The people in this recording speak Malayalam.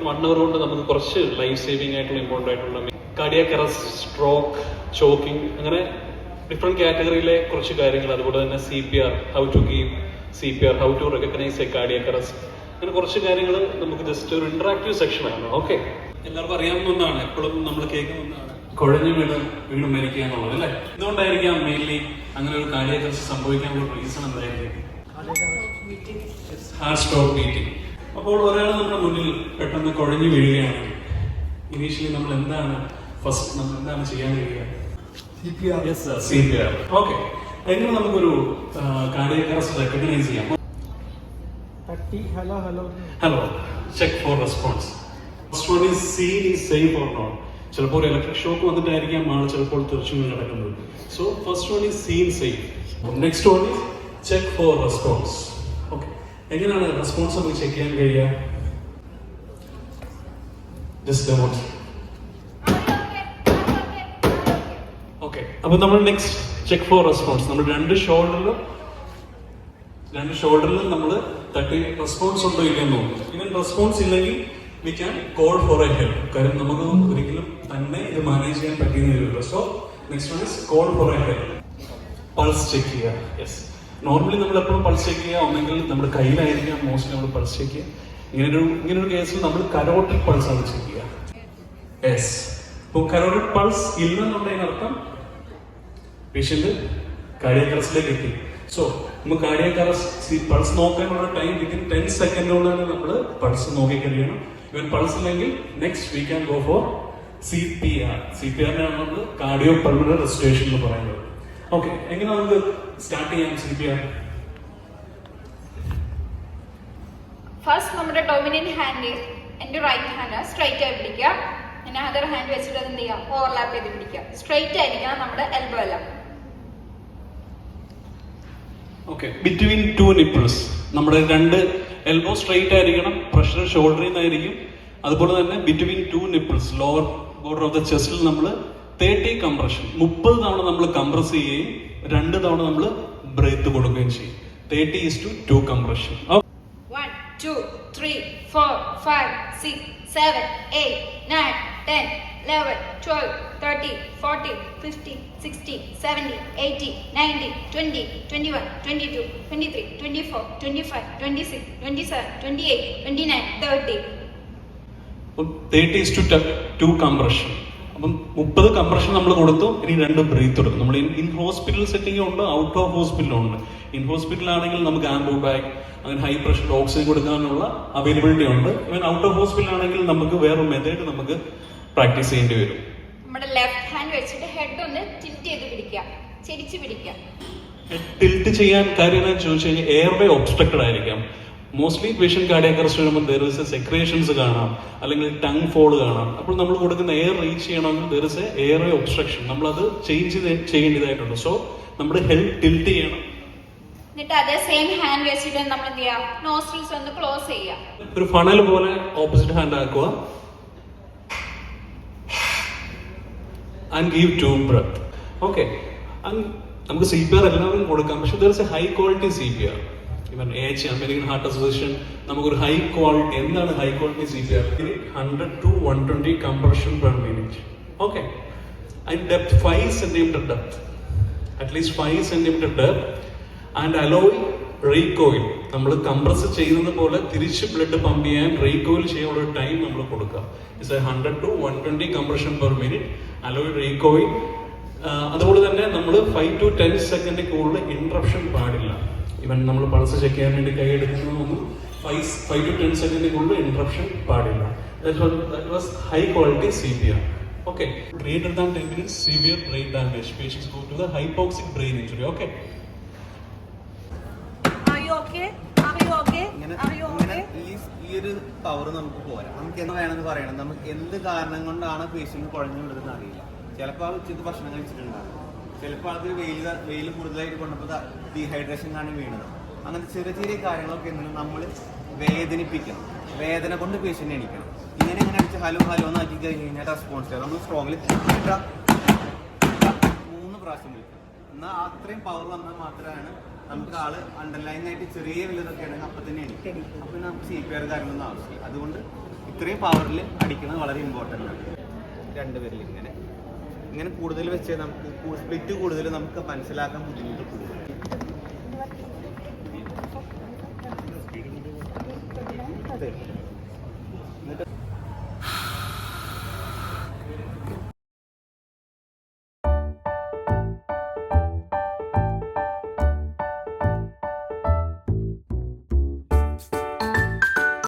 വിത്തിൻ വൺ അവർ കൊണ്ട് നമുക്ക് കുറച്ച് ലൈഫ് സേവിങ് ആയിട്ടുള്ള ഇമ്പോർട്ടന്റ് ആയിട്ടുള്ള കാർഡിയാക് അറസ്റ്റ് സ്ട്രോക്ക് ചോക്കിംഗ് അങ്ങനെ ഡിഫറെന്റ് കാറ്റഗറിയിലെ കുറച്ച് കാര്യങ്ങൾ. അതുപോലെ തന്നെ C P R how to give C P R how to recognise a cardiac arrest അങ്ങനെ കുറച്ച് കാര്യങ്ങൾ നമുക്ക് ജസ്റ്റ് ഒരു ഇന്ററാക്റ്റീവ് സെക്ഷനാണ് ഓക്കെ എല്ലാവർക്കും അറിയാവുന്ന ഒന്നാണ്. എപ്പോഴും നമ്മൾ കേൾക്കുന്ന ഒന്നാണ്. കുഴഞ്ഞു വീണ് വീണ് മരിക്കുക എന്നുള്ളത് അല്ലേ? എന്തുകൊണ്ടായിരിക്കാം മെയിൻലി അങ്ങനെ ഒരു കാർഡിയാക് അറസ്റ്റ് സംഭവിക്കാനുള്ള റീസൺ എന്തായിരിക്കും? ഹാർട്ട് സ്റ്റോപ്പ് ബീറ്റിംഗ് അപ്പോൾ ഒരാൾ നമ്മുടെ മുന്നിൽ പെട്ടെന്ന് കുഴഞ്ഞു വീഴുകയാണെങ്കിൽ ഇനീഷ്യലി നമ്മൾ എന്താണ് ഫസ്റ്റ് നമ്മൾ എന്താണ് ചെയ്യാൻ കഴിയുക? ഓക്കെ എങ്ങനെ നമുക്കൊരു കാർഡിയക് അറസ്റ്റ് റെക്കഗ്നൈസ് ചെയ്യാം? Hello hello hello. Check for response first one is scene is safe or not ചിലപ്പോൾ ഒരു ഇലക്ട്രിക് ഷോക്ക് വന്നിട്ടായിരിക്കാം ആൾ ചിലപ്പോൾ തെറിച്ചു നടക്കുന്നത് കിടക്കുന്നത്. So first one is scene safe next one is check for response എങ്ങനെയാണ് റെസ്പോൺസ് ചെക്ക് ചെയ്യാൻ കഴിയുക? ഓക്കെ അപ്പൊ നമ്മൾ നെക്സ്റ്റ് ചെക്ക് ഫോർ റെസ്പോൺസ് നമ്മൾ രണ്ട് ഷോൾഡറിലും രണ്ട് ഷോൾഡറിലും നമ്മൾ തട്ടി റെസ്പോൺസ് ഉണ്ടോ ഇല്ലെന്ന് നോക്കും. ഇവൻ റെസ്പോൺസ് ഇല്ലെങ്കിൽ we can call for a help കാര്യം നമുക്ക് ഒരിക്കലും തന്നെ ഇത് മാനേജ് ചെയ്യാൻ പറ്റിയെന്ന് വരില്ല. So next one is call for a help pulse check ചെയ്യുക. യെസ് നോർമലി നമ്മൾ എപ്പോഴും പൾസ് ചെക്ക് ചെയ്യുക ഒന്നെങ്കിൽ നമ്മുടെ കയ്യിലായിരിക്കാം മോസ്റ്റ്ലി നമ്മൾ പൾസ് ചെക്ക് ചെയ്യുക. ഇങ്ങനൊരു ഇങ്ങനൊരു കേസിൽ നമ്മൾ കരോട്ടിക് പൾസ് ആണ് ചെക്ക് ചെയ്യുക. യെസ് ഇപ്പോൾ കരോട്ടിക് പൾസ് ഇല്ലെന്നുള്ളതിനർത്ഥം പേഷ്യന്റ് കാർഡിയക് അറസ്റ്റിലേക്ക് എത്തി. സോ നമുക്ക് കാർഡിയക് അറസ്റ്റ് പൾസ് നോക്കാനുള്ള ടൈം വിത്തിൻ ടെൻ സെക്കൻഡോളം നമ്മൾ പൾസ് നോക്കി കഴിയണം. ഇവൻ പൾസ് ഇല്ലെങ്കിൽ next we can go for C P R C P ആറിനാണ് നമ്മൾ കാർഡിയോ പൾമണറി റെസ്റ്റേഷൻ എന്ന് പറയുന്നത്. ഓക്കെ എങ്ങനെ നമുക്ക് സ്റ്റാർട്ട് ചെയ്യാം സി പി ഫസ്റ്റ് നമ്മുടെ ഡൊമിനന്റ് ഹാൻഡ് എന്റെ റൈറ്റ് ഹാൻഡ് സ്ട്രൈറ്റ് ആയി പിടിക്കുക. പിന്നെ അതർ ഹാൻഡ് വെച്ചിട്ട് എന്ത് ചെയ്യാം? ഓവർലാപ്പ് ചെയ്ത് പിടിക്കുക. സ്ട്രൈറ്റ് ആയിരിക്കണം നമ്മുടെ എൽബോ എല്ലാം. ഓക്കെ ബിറ്റ്വീൻ ടു നിപ്പിൾസ് നമ്മുടെ രണ്ട് എൽബോ സ്ട്രൈറ്റ് ആയിരിക്കണം പ്രഷർ ഷോൾഡറിൽ നിന്നായിരിക്കും. അതുപോലെ തന്നെ between two nipples lower border of the ചെസ്റ്റിൽ നമ്മൾ തേർട്ടി കംപ്രഷൻ മുപ്പത് തവണ നമ്മൾ കംപ്രസ് ചെയ്യുകയും രണ്ട് തവണ നമ്മൾ ബ്രേത്ത് കൊടുക്കുകയും ചെയ്യും. Thirty is to two compression one two three four five six seven eight nine ten eleven twelve thirty forty fifty sixty seventy eighty ninety twenty twenty one twenty two twenty three twenty four twenty five twenty six twenty seven twenty eight twenty nine thirty thirty is to two compression അപ്പം മുപ്പത് കംപ്രഷൻ നമ്മൾ കൊടുത്തു. ഇനി രണ്ട് ബ്രീത്ത് കൊടുക്കും. നമ്മൾ ഇൻ ഹോസ്പിറ്റൽ സെറ്റിംഗും ഉണ്ട് ഔട്ട് ഓഫ് ഹോസ്പിറ്റലും ഉണ്ട്. ഇൻ ഹോസ്പിറ്റൽ ആണെങ്കിൽ നമുക്ക് ആംബോ ബാഗ് അങ്ങനെ ഹൈ പ്രഷർ ഓക്സിജൻ കൊടുക്കാനുള്ള അവൈലബിലിറ്റി ഉണ്ട്. ഇവൻ ഔട്ട് ഓഫ് ഹോസ്പിറ്റൽ ആണെങ്കിൽ നമുക്ക് വേറെ മെത്തേഡ് നമുക്ക് പ്രാക്ടീസ് ചെയ്യേണ്ടി വരും. നമ്മുടെ ലെഫ്റ്റ് ഹാൻഡ് വെച്ചിട്ട് ഹെഡ് ഒന്ന് ടിൽറ്റ് ചെയ്ത് പിടിക്കുക. ചെരിച്ച് പിടിക്കുക. ടിൽറ്റ് ചെയ്യാൻ കാര്യം എന്താണെന്ന് ചോദിച്ചു കഴിഞ്ഞാൽ എയർവേ ഒബ്സ്ട്രക്റ്റഡ് ആയിരിക്കാം. മോസ്റ്റ്ലി പേഷ്യൻ കാർഡിയാക് അറസ്റ്റ് വരുമ്പോൾ ദർ ഇസ് എ സെക്രേഷൻസ് കാണാം അല്ലെങ്കിൽ ടങ് ഫോൾ കാണാം. അപ്പോൾ നമ്മൾ കൊടുക്കുന്ന എയർ റീച്ച് ചെയ്യണമെങ്കിൽ there is a airway obstruction നമ്മൾ അത് ചേഞ്ച് ചെയ്യേണ്ടതായിട്ടുണ്ട്. സോ നമ്മുടെ ഹെൽത്ത് ടിൽറ്റ് ചെയ്യണം. എന്നിട്ട് അതേ സെയിം ഹാൻഡ് വെച്ചിട്ട് നമ്മൾ എന്ത് ചെയ്യുക നോസ്ട്രിൽസ് ഒന്ന് ക്ലോസ് ചെയ്യുക. ഒരു ഫണൽ പോലെ ഓപ്പോസിറ്റ് ഹാൻഡ് ആക്കുക. And give two breath okay നമുക്ക് സി പി ആർ എല്ലാവരും കൊടുക്കാം. പക്ഷെ there is a high quality C P R even H American Heart Association നമുക്കൊരു ഹൈ ക്വാളിറ്റി എന്താണ് high quality C P R hundred to one twenty compression per minute okay അതിന് depth five centimetre depth at least five centimetre depth and allow recoil നമ്മൾ കംപ്രസ് ചെയ്യുന്നത് പോലെ തിരിച്ച് ബ്ലഡ് പമ്പ് ചെയ്യാൻ റീകോയിൽ ചെയ്യാനുള്ള ടൈം നമ്മൾ കൊടുക്കുക. It's a hundred to one twenty compression per minute allow recoil അതുപോലെ തന്നെ നമ്മൾ ഫൈവ് ടു ടെൻ സെക്കൻഡ് കൂടുതൽ ഇൻട്രപ്ഷൻ പാടില്ല. ഇവൻ നമ്മൾ പൾസ് ചെക്ക് ചെയ്യാൻ വേണ്ടി കൈ എടുക്കുന്നതൊന്നും five five to ten second കൊണ്ട് ഇൻട്രപ്ഷൻ പാടില്ല that was high quality C P R Okay, greater than 10 minutes, severe brain damage. Patients go to the hypoxic brain injury. Okay. Are you okay? Are you okay? ഇങ്ങനെ Are you ഇങ്ങനെ ഈ ഈ ഒരു പവർ നമുക്ക് പോരാ നമുക്ക് എന്ത് വേണമെന്ന് പറയണം നമുക്ക് എന്ത് കാരണം കൊണ്ടാണ് പേഷ്യന്റ് കുഴഞ്ഞു വിടുന്നത് അറിയില്ല ചിലപ്പോൾ ആ ഉച്ചയ്ക്ക് ഭക്ഷണം കഴിച്ചിട്ടുണ്ടാകും ചിലപ്പോൾ ആൾക്കാർ വെയിൽ വെയിൽ കൂടുതലായിട്ട് കൊണ്ടപ്പോൾ ഡീഹൈഡ്രേഷൻ ആണ് വീണത്. അങ്ങനത്തെ ചെറിയ ചെറിയ കാര്യങ്ങളൊക്കെ എന്തെങ്കിലും നമ്മൾ വേദനിപ്പിക്കണം. വേദന കൊണ്ട് പേഷ്യന്റ് എണീക്കണം. ഇങ്ങനെ ഇങ്ങനെ അടിച്ച് ഹലോ ഹലോ എന്ന് ആക്കി കഴിഞ്ഞ് കഴിഞ്ഞാൽ റെസ്പോൺസ് നമ്മൾ സ്ട്രോങ്ങിൽ മൂന്ന് പ്രാവശ്യം വിളിക്കണം. എന്നാൽ അത്രയും പവർ വന്നാൽ മാത്രമാണ് നമുക്ക് ആൾ അണ്ടർലൈൻ ആയിട്ട് ചെറിയ വലുതൊക്കെ ആണെങ്കിൽ അപ്പം തന്നെ എണീക്കും. അപ്പം നമുക്ക് സി പി ആർ കാര്യങ്ങളൊന്നും ആവശ്യമില്ല. അതുകൊണ്ട് ഇത്രയും പവറിൽ അടിക്കുന്നത് വളരെ ഇമ്പോർട്ടന്റ് ആണ്. രണ്ടുപേരിൽ ഇങ്ങനെ ഇങ്ങനെ കൂടുതൽ വെച്ച് നമുക്ക് സ്പ്ലിറ്റ് കൂടുതൽ നമുക്ക് മനസ്സിലാക്കാൻ ബുദ്ധിമുട്ട് കൂടുതൽ അതെ. എന്നിട്ട്